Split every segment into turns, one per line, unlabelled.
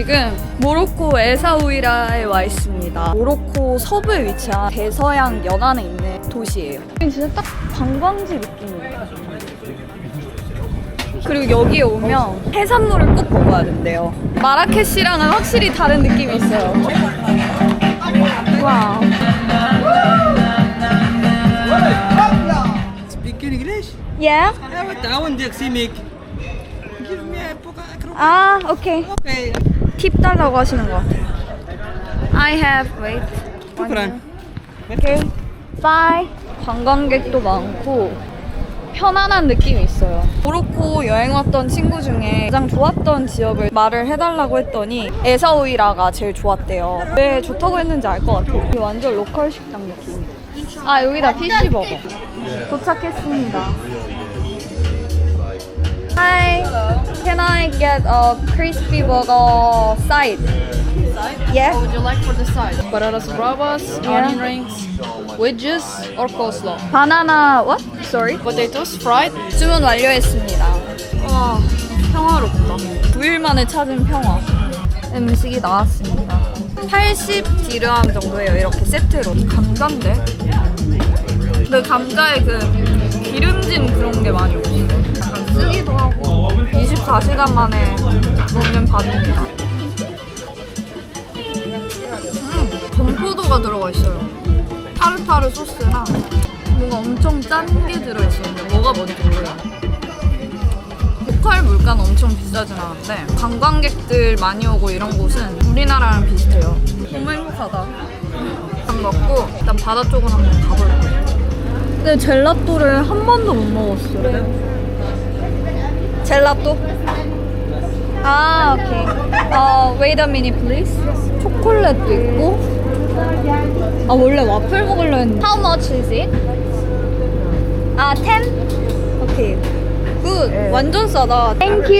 지금 모로코 에사우이라에 와 있습니다. 모로코 서부에 위치한 대서양 연안에 있는 도시예요. 진짜 딱 관광지 느낌이에요. 그리고 여기에 오면 해산물을 꼭 먹어야 된대요. 마라케시랑은 확실히 다른 느낌이 있어요. 와.
English?
Yeah?
Give me a
아, 오케이.
Oké.
팁 달라고 하시는 것 같아요. I have wait.
Shukran.
오케이. Bye. 관광객도 많고 편안한 느낌이 있어요. 모로코 여행 왔던 친구 중에 가장 좋았던 지역을 말을 해달라고 했더니 에사오이라가 제일 좋았대요. 왜 좋다고 했는지 알 것 같아요. 완전 로컬 식당 느낌. 아 여기다 피쉬버거. 도착했습니다. Hi. Can I get a crispy burger side? Yeah.
What would you like for the side? Patatas bravas,
Yeah.
onion rings, wedges, or coleslaw?
바나나 what? Sorry.
Potatoes fried.
주문 완료했습니다. 와 평화롭다. 9일 만에 찾은 평화. 음식이 나왔습니다. 80 디르함 정도예요. 이렇게 세트로. 감자인데? 근데 감자에 그 기름진 그런 게 많이. 약간 쓰기도 하고 24시간 만에 먹는 밥입니다. 음, 건포도가 들어가 있어요. 타르타르 소스랑 뭔가 엄청 짠 게 들어있었는데 뭐가 뭔지 몰라요. 로컬 물가는 엄청 비싸진 않은데 관광객들 많이 오고 이런 곳은 우리나라랑 비슷해요. 너무 행복하다. 밥 먹고 일단 바다 쪽으로 한번 가볼게요. 근데 젤라또를 한 번도 못 먹었어요. 젤라또? 아, 오케이. 어, wait a minute, please. 초콜릿도 있고. 아, 원래 와플 먹으려 했는데. How much is it? 아, 10? 오케이. 굿. 완전 싸다. 땡큐.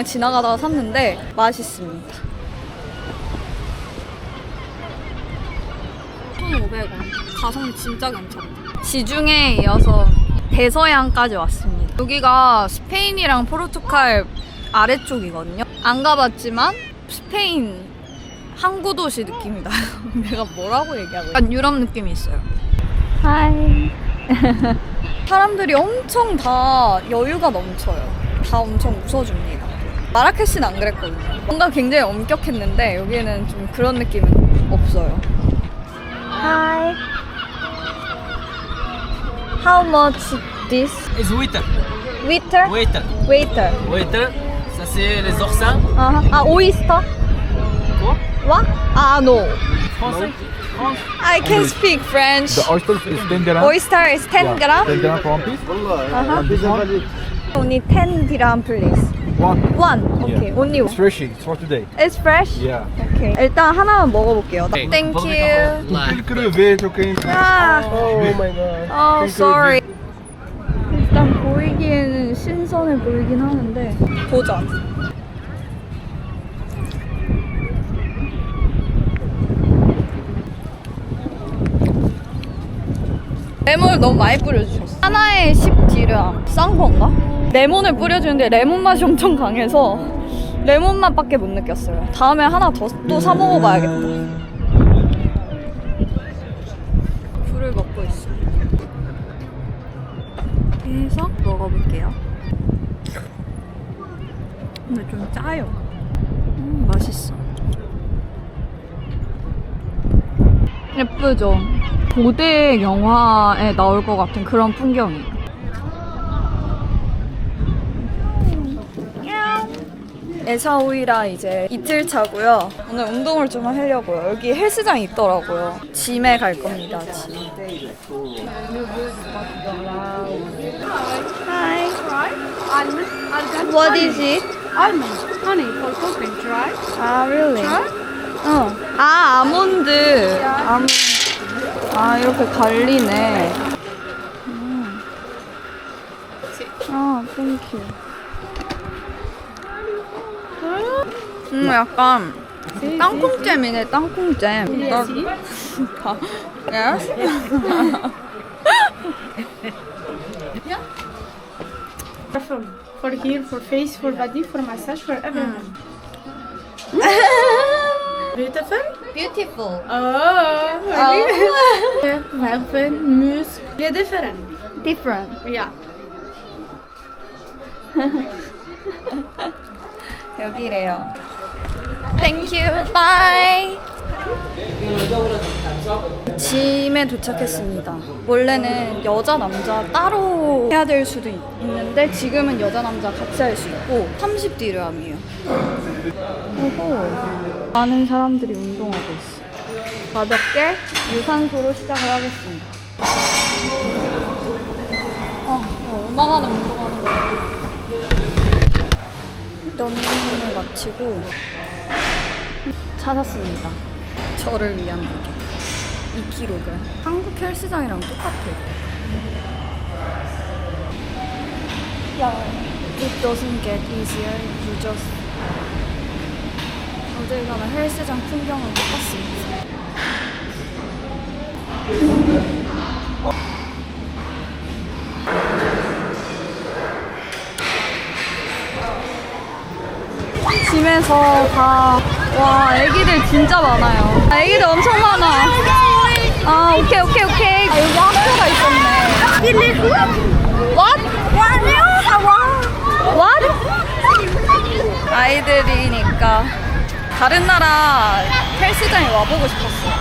지나가다가 샀는데 맛있습니다. 1,500원. 가성비 진짜 괜찮다. 지중해에 이어서 대서양까지 왔습니다. 여기가 스페인이랑 포르투갈 아래쪽이거든요. 안 가봤지만 스페인 항구 도시 느낌이 나요. 내가 뭐라고 얘기하고 약간 유럽 느낌이 있어요. 하이. 사람들이 엄청 다 여유가 넘쳐요. 다 엄청 웃어줍니다. 마라케시는 안 그랬거든요. 뭔가 굉장히 엄격했는데 여기는 좀 그런 느낌은 없어요. Hi. How much this?
It's waiter.
Waiter?
Waiter.
Waiter.
Waiter. Ça c'est les oursins.
Uh -huh. Ah, oyster.
Quoi?
What? Ah no.
Français. No.
I can speak French.
The oyster is 10 dirham.
Oyster is 10
yeah.
gram?
10 gram for one piece. Uh -huh.
Only 10 dirham please.
One.
One. Okay,
yeah.
only one.
It's fresh. It's for today.
It's fresh?
Yeah.
Okay. 일단 하나만 먹어볼게요.
Kant op.
Little crevette, okay?
아,
Oh my god.
oh, sorry. 일단 보이기에는 신선해 보이긴 하는데 보자. 레몬을 너무 많이 뿌려주셨어. 하나에 10 디르함. 싼 건가? 레몬을 뿌려주는데 레몬 맛이 엄청 강해서 레몬 맛밖에 못 느꼈어요. 다음에 하나 더 또 사 먹어봐야겠다. 굴을 먹고 있어. 해서 먹어볼게요. 근데 좀 짜요. 음, 맛있어. 예쁘죠? 고대 영화에 나올 것 같은 그런 풍경이 에사오이라 이제 이틀 차고요. 오늘 운동을 좀 하려고요. 여기 헬스장 있더라고요. 짐에 갈 겁니다. 짐. Hi. What is it?
Almond, honey for cooking, try.
아, really? 어. 아, 아몬드. 아, 이렇게 갈리네. 음. 아, 땡큐. 음, 약간 땅콩잼이네, 땅콩잼. 나, 다, yes?
For here, for face, for body, for massage, for everything. Beautiful.
Beautiful.
Oh, really? Weapon, muscle. They're different.
Different.
Yeah.
여기래요. Thank you. Bye. 짐에 도착했습니다. 원래는 여자 남자 따로 해야 될 수도 있, 있는데 지금은 여자 남자 같이 할 수 있고 30 디르함이에요. 오호. 많은 사람들이 운동하고 있어. 가볍게 유산소로 시작을 하겠습니다. 아, 얼마나 운동하는 거야? 러닝을 마치고 찾았습니다. 저를 위한 무게 2kg. 한국 헬스장이랑 똑같아요. 야, it doesn't get easier. You just 어딜 가나 헬스장 풍경은 똑같습니다. 짐에서 다, 와, 애기들 진짜 많아요. 아, 애기들 엄청 많아. 아, 오케이, 오케이, 오케이. 아, 여기 학교가 있었네. What? What? 아이들이니까 다른 나라 헬스장에 와보고 싶었어요.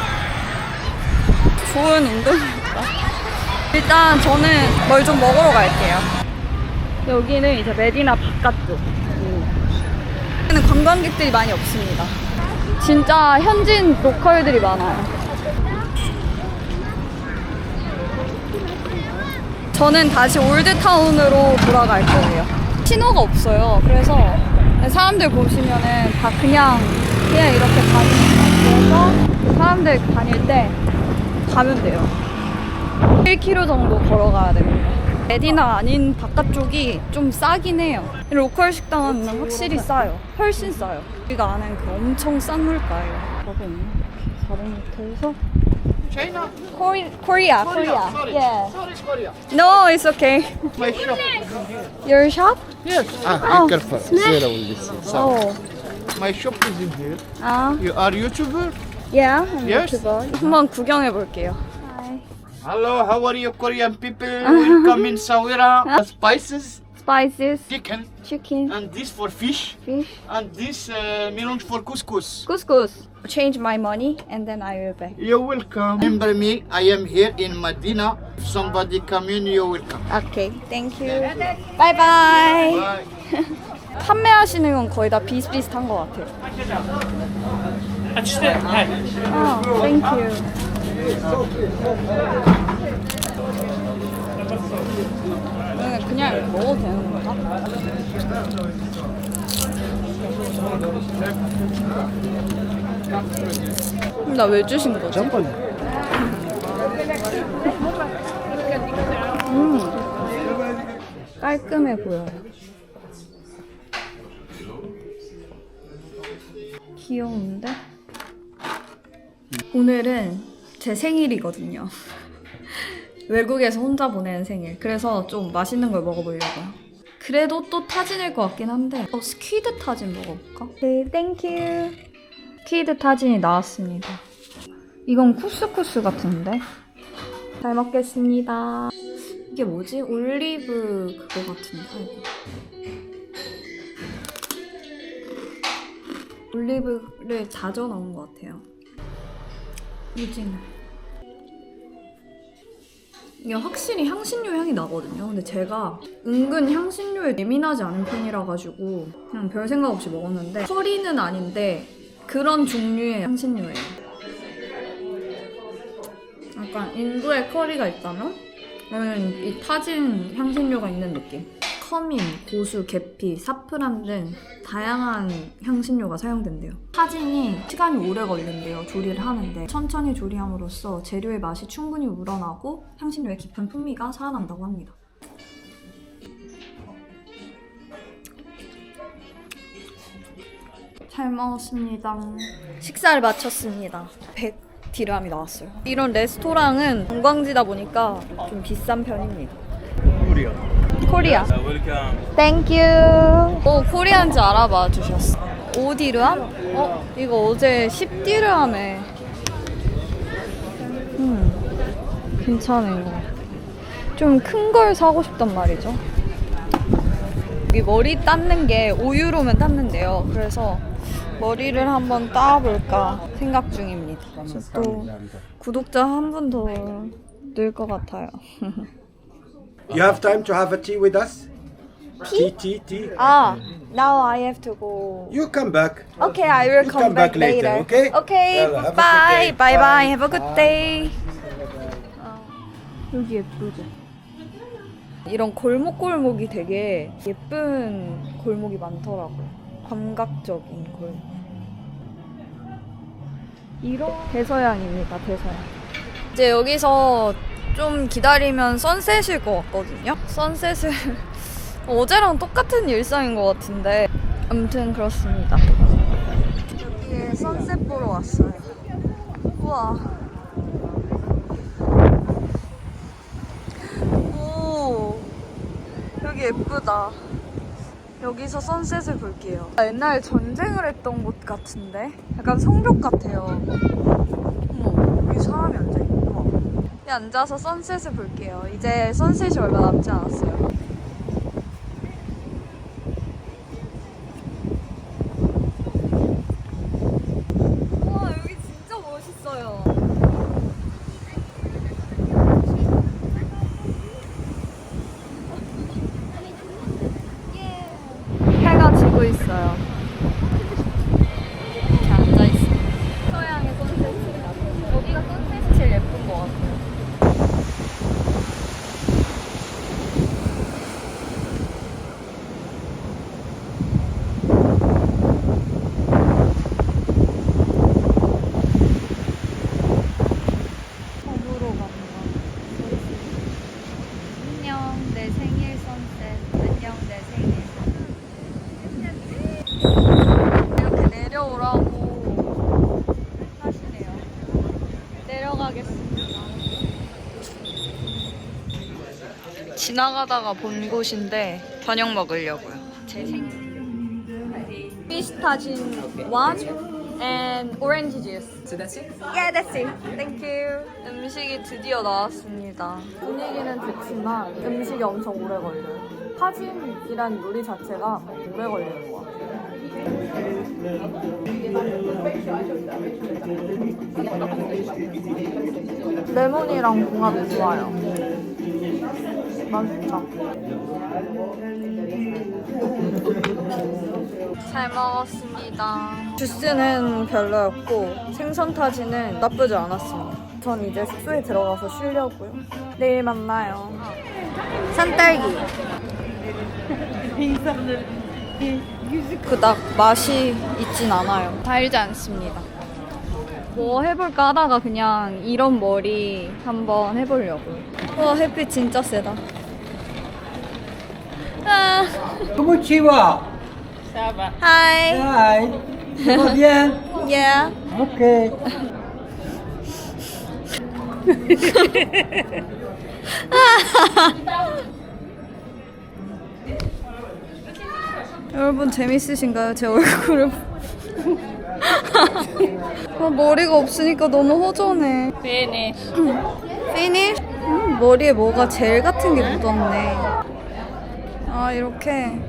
좋은 운동이었다. 일단 저는 뭘 좀 먹으러 갈게요. 여기는 이제 메디나 바깥쪽. 여기는 관광객들이 많이 없습니다. 진짜 현지인 로컬들이 많아요. 저는 다시 올드타운으로 돌아갈 거예요. 신호가 없어요. 그래서 사람들 보시면은 다 그냥 그냥 이렇게 다니는 그래서 사람들 다닐 때 가면 돼요. 1km 정도 걸어가야 됩니다. 메디나 아닌 바깥쪽이 좀 싸긴 해요. 로컬 식당은 확실히 싸요. 훨씬 싸요. 우리가 아는 그 엄청 싼 물가예요. 가고 있나? 자동호텔에서
China?
Korea, Korea, Korea.
Sorry.
Yeah.
Sorry, Korea.
No, it's okay.
My shop.
Your shop?
Yes. Ah,
Oh.
be careful. Zero this. Sorry.
Oh.
My shop is in here.
아,
You are YouTuber?
yeah. I'm
Yes.
YouTuber. 한번 구경해 볼게요. Hi.
Hello, how are you Korean people? Welcome in Sawira. Spices,
Spices,
chicken,
chicken,
and this for fish,
fish,
and this uh, melange for couscous.
couscous. Change my money and then I will pay.
You're welcome. Remember me, I am here in Medina. If somebody come in, you're welcome.
Okay, thank you. Bye bye.
Bye.
판매하시는 건 거의 다 비슷비슷한 것 같아요. 아, thank you. 이거는 그냥 먹어도 되는 건가? 나왜 주신 거지? 음, 깔끔해 보여요. 귀여운데? 오늘은 제 생일이거든요. 외국에서 혼자 보내는 생일. 그래서 좀 맛있는 걸 먹어보려고요. 그래도 또 타진일 것 같긴 한데 어, 스퀴드 타진 먹어볼까? 네, 땡큐. 스퀴드 타진이 나왔습니다. 이건 쿠스쿠스 같은데? 잘 먹겠습니다. 이게 뭐지? 올리브 그거 같은데? 올리브를 다져 넣은 것 같아요. 오징어. 이게 확실히 향신료 향이 나거든요. 근데 제가 은근 향신료에 예민하지 않은 편이라 가지고 그냥 별 생각 없이 먹었는데 커리는 아닌데 그런 종류의 향신료예요. 약간 인도에 커리가 있다면 저는 이 타진 향신료가 있는 느낌. 커민, 고수, 계피, 사프란 등 다양한 향신료가 사용된대요. 타진이 시간이 오래 걸린대요. 조리를 하는데 천천히 조리함으로써 재료의 맛이 충분히 우러나고 향신료의 깊은 풍미가 살아난다고 합니다. 잘 먹었습니다. 식사를 마쳤습니다. 100 디람이 나왔어요. 이런 레스토랑은 관광지다 보니까 좀 비싼 편입니다.
물이요.
코리아.
welcome.
땡큐. 오, 코리안지 알아봐 주셨어. 5디르함? 어, 이거 어제 10디르함에. 음, 괜찮은 거. 좀 큰 걸 사고 싶단 말이죠. 여기 머리 닦는 게 5유로면 닦는데요. 그래서 머리를 한번 따볼까 생각 중입니다. 저또 구독자 한 분 더 늘 것 같아요.
You have time to have a tea with us? Tea, tea, tea.
아, now I have to go.
You come back.
Okay, I will
You
come,
come
back,
back later,
later.
okay?
Okay,
Well, have a good
bye,
day.
bye, bye.
Bye.
Have a good day. 여기 예쁘죠? 이런 골목골목이 되게 예쁜 골목이 많더라고요. 감각적인 골목. 이런 대서양입니다, 대서양. 이제 여기서 좀 기다리면 선셋일 것 같거든요. 선셋을 어제랑 똑같은 일상인 것 같은데 아무튼 그렇습니다. 여기에 선셋 보러 왔어요. 우와. 오, 여기 예쁘다. 여기서 선셋을 볼게요. 옛날 전쟁을 했던 곳 같은데? 약간 성벽 같아요. 어머, 여기 사람이 앉아있고. 우와. 여기 앉아서 선셋을 볼게요. 이제 선셋이 얼마 남지 않았어요. 와 여기 진짜 멋있어요. 해가 지고 있어요. 이렇게 앉아 있어요. 서양의 선셋. 여기가 선셋이 제일 예쁜 것 같아요. 섬으로 간다. 안녕 내 생일 선셋. 안녕 내 생일. 이렇게 내려오라고 하시네요. 내려가겠습니다. 지나가다가 본 곳인데 저녁 먹으려고요. 제 생일. 피스타진 원 and orange juice. So that's it? Yeah, that's it. Thank you. 음식이 드디어 나왔습니다. 분위기는 좋지만 음식이 엄청 오래 걸려요. 타진이란 요리 자체가 오래 걸리는 것 같아요. 레몬이랑 궁합이 좋아요. 맛있다. 잘 먹었습니다. 주스는 별로였고 생선 타지는 나쁘지 않았습니다. 전 이제 숙소에 들어가서 쉬려고요. 내일 만나요. 산딸기. 그닥 맛이 있진 않아요. 달지 않습니다. 뭐 해볼까 하다가 그냥 이런 머리 한번 해보려고요. 와 햇빛 진짜 세다. 아.
Ça va bien?
Yeah.
Ok.
여러분 재밌으신가요? 제 얼굴을? 아, 머리가 없으니까 너무 허전해. Finish Finish? 음, 머리에 뭐가 젤 같은 게 묻었네. 아 이렇게.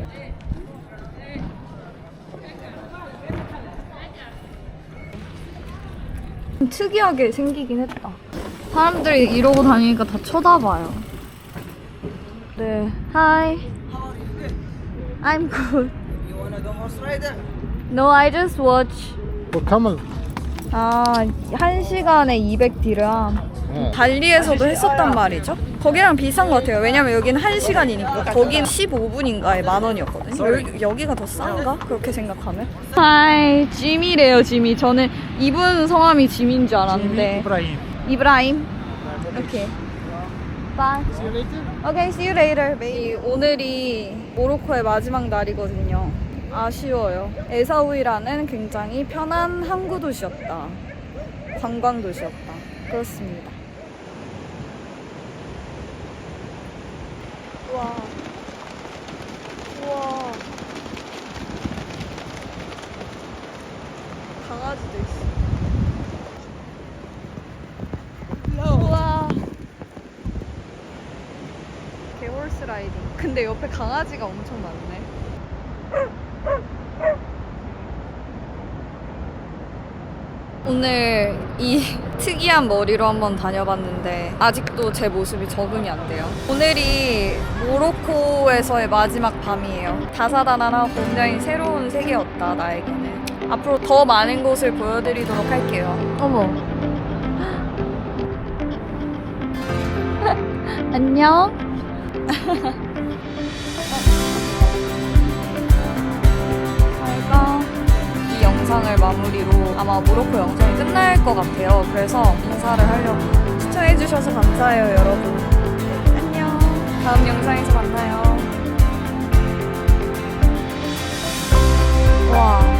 좀 특이하게 생기긴 했다. 사람들이 이러고 다니니까 다 쳐다봐요. 네 Hi I'm good
You wanna go horse rider?
No, I just watch.
For camel.
아, 한 시간에 200디람. 달리에서도 했었단 말이죠. 거기랑 비슷한 것 같아요. 왜냐면 여기는 한 시간이니까. 거긴 15분인가에 만 원이었거든요. 여, 여기가 더 싼가? 그렇게 생각하면. 하이, 짐이래요, 짐이. 저는 이분 성함이 짐인 줄 알았는데.
Ibrahim.
이브라임. 오케이. Bye. Okay, see you later. babe. 오늘이 모로코의 마지막 날이거든요. 아쉬워요. 에사우이라는 굉장히 편한 항구 도시였다. 관광 도시였다. 그렇습니다. 와. 패러글라이딩. 근데 옆에 강아지가 엄청 많네. 오늘 이 특이한 머리로 한번 다녀봤는데 아직도 제 모습이 적응이 안 돼요. 오늘이 모로코에서의 마지막 밤이에요. 다사다난하고 굉장히 새로운 세계였다 나에게는. 앞으로 더 많은 곳을 보여드리도록 할게요. 어머. 안녕. 영상을 마무리로 아마 모로코 영상이 끝날 것 같아요. 그래서 인사를 하려고 시청해주셔서 감사해요, 여러분. 안녕. 다음 영상에서 만나요. 와.